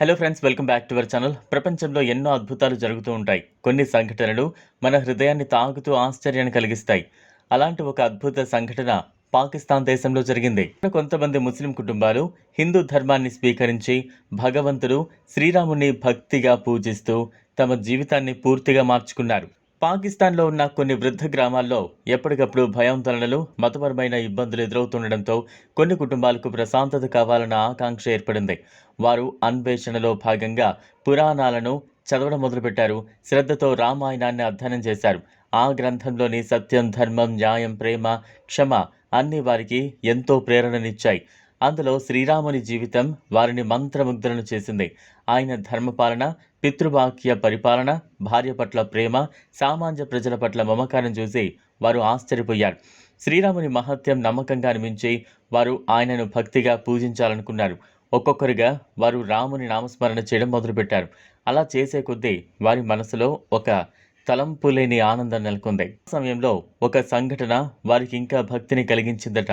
Hello friends welcome back to our channel ప్రపంచంలో ఎన్నో అద్భుతాలు జరుగుతూ ఉంటాయి. కొన్ని సంఘటనలు మన హృదయాన్ని తాగుతూ ఆశ్చర్యాన్ని కలిగిస్తాయి. అలాంటి ఒక అద్భుత సంఘటన పాకిస్తాన్ దేశంలో జరిగింది. కొంతమంది ముస్లిం కుటుంబాలు హిందూ ధర్మాన్ని స్వీకరించి భగవంతుడు శ్రీరాముని భక్తిగా పూజిస్తూ తమ జీవితాన్ని పూర్తిగా మార్చుకున్నారు. పాకిస్తాన్లో ఉన్న కొన్ని వృద్ధ గ్రామాల్లో ఎప్పటికప్పుడు భయాందోళనలు మతపరమైన ఇబ్బందులు ఎదురవుతుండడంతో కొన్ని కుటుంబాలకు ప్రశాంతత కావాలన్న ఆకాంక్ష ఏర్పడింది. వారు అన్వేషణలో భాగంగా పురాణాలను చదవడం మొదలుపెట్టారు. శ్రద్ధతో రామాయణాన్ని అధ్యయనం చేశారు. ఆ గ్రంథంలోని సత్యం ధర్మం న్యాయం ప్రేమ క్షమ అన్ని వారికి ఎంతో ప్రేరణనిచ్చాయి. అందులో శ్రీరాముని జీవితం వారిని మంత్రముగ్ధులను చేసింది. ఆయన ధర్మపాలన పితృవాక్య పరిపాలన భార్య పట్ల ప్రేమ సామాన్య ప్రజల పట్ల మమకారం చూసి వారు ఆశ్చర్యపోయారు. శ్రీరాముని మహత్యం నమ్మకంగా అనిపించి వారు ఆయనను భక్తిగా పూజించాలనుకున్నారు. ఒక్కొక్కరుగా వారు రాముని నామస్మరణ చేయడం మొదలుపెట్టారు. అలా చేసే కొద్దీ వారి మనసులో ఒక తలంపు లేని ఆనందం నెలకొంది. సమయంలో ఒక సంఘటన వారికి ఇంకా భక్తిని కలిగించిందట.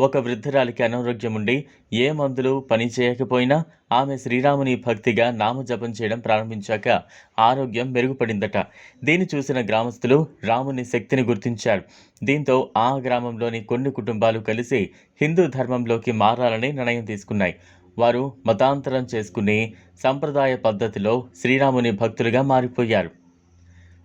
ఒక వృద్ధురాలికి అనారోగ్యం ఉండి ఏ మందులు పని చేయకపోయినా ఆమె శ్రీరాముని భక్తిగా నామజపం చేయడం ప్రారంభించాక ఆరోగ్యం మెరుగుపడిందట. దీన్ని చూసిన గ్రామస్తులు రాముని శక్తిని గుర్తించారు. దీంతో ఆ గ్రామంలోని కొన్ని కుటుంబాలు కలిసి హిందూ ధర్మంలోకి మారాలని నిర్ణయం తీసుకున్నాయి. వారు మతాంతరం చేసుకుని సంప్రదాయ పద్ధతిలో శ్రీరాముని భక్తులుగా మారిపోయారు.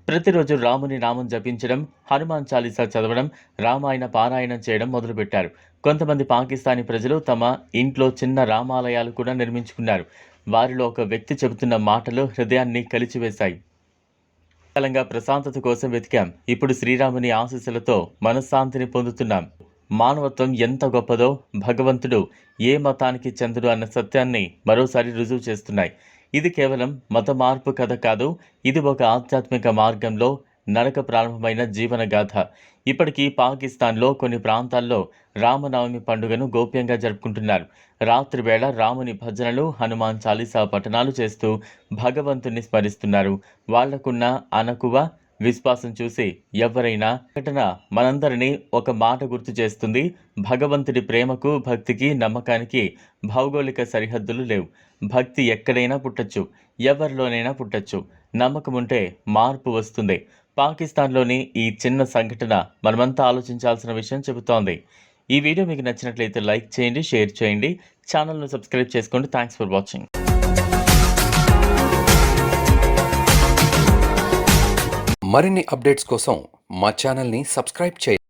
ప్రతిరోజు రాముని నామం జపించడం హనుమాన్ చాలీసా చదవడం రామాయణ పారాయణం చేయడం మొదలుపెట్టారు. కొంతమంది పాకిస్తానీ ప్రజలు తమ ఇంట్లో చిన్న రామాలయాలు కూడా నిర్మించుకున్నారు. వారిలో ఒక వ్యక్తి చెబుతున్న మాటలు హృదయాన్ని కలిచివేశాయి. కాలంగా ప్రశాంతత కోసం వెతికాం. ఇప్పుడు శ్రీరాముని ఆశీస్సులతో మనశ్శాంతిని పొందుతున్నాం. మానవత్వం ఎంత గొప్పదో భగవంతుడు ఏ మతానికి చెందుడు అన్న సత్యాన్ని మరోసారి రుజువు చేస్తున్నాయి. ఇది కేవలం మత మార్పు కథ కాదు ఇది ఒక ఆధ్యాత్మిక మార్గంలో నరక ప్రారంభమైన జీవనగాథ. ఇప్పటికీ పాకిస్తాన్లో కొన్ని ప్రాంతాల్లో రామనవమి పండుగను గోప్యంగా జరుపుకుంటున్నారు. రాత్రివేళ రాముని భజనలు హనుమాన్ చాలీసా పఠనాలు చేస్తూ భగవంతుణ్ణి స్మరిస్తున్నారు. వాళ్ళకున్న అనకువ విశ్వాసం చూసి ఎవరైనా ఘటన మనందరినీ ఒక మాట గుర్తు చేస్తుంది. భగవంతుడి ప్రేమకు భక్తికి నమ్మకానికి భౌగోళిక సరిహద్దులు లేవు. భక్తి ఎక్కడైనా పుట్టచ్చు. ఎవరిలోనైనా పుట్టచ్చు. నమ్మకం ఉంటే మార్పు వస్తుంది. పాకిస్తాన్లోని ఈ చిన్న సంఘటన మనమంతా ఆలోచించాల్సిన విషయం చెబుతోంది. ఈ వీడియో మీకు నచ్చినట్లయితే లైక్ చేయండి షేర్ చేయండి. ఛానల్ను సబ్స్క్రైబ్ చేసుకోండి. Thanks for watching. మరిన్ని అప్డేట్స్ కోసం మా ఛానల్ని సబ్స్క్రైబ్ చేయండి.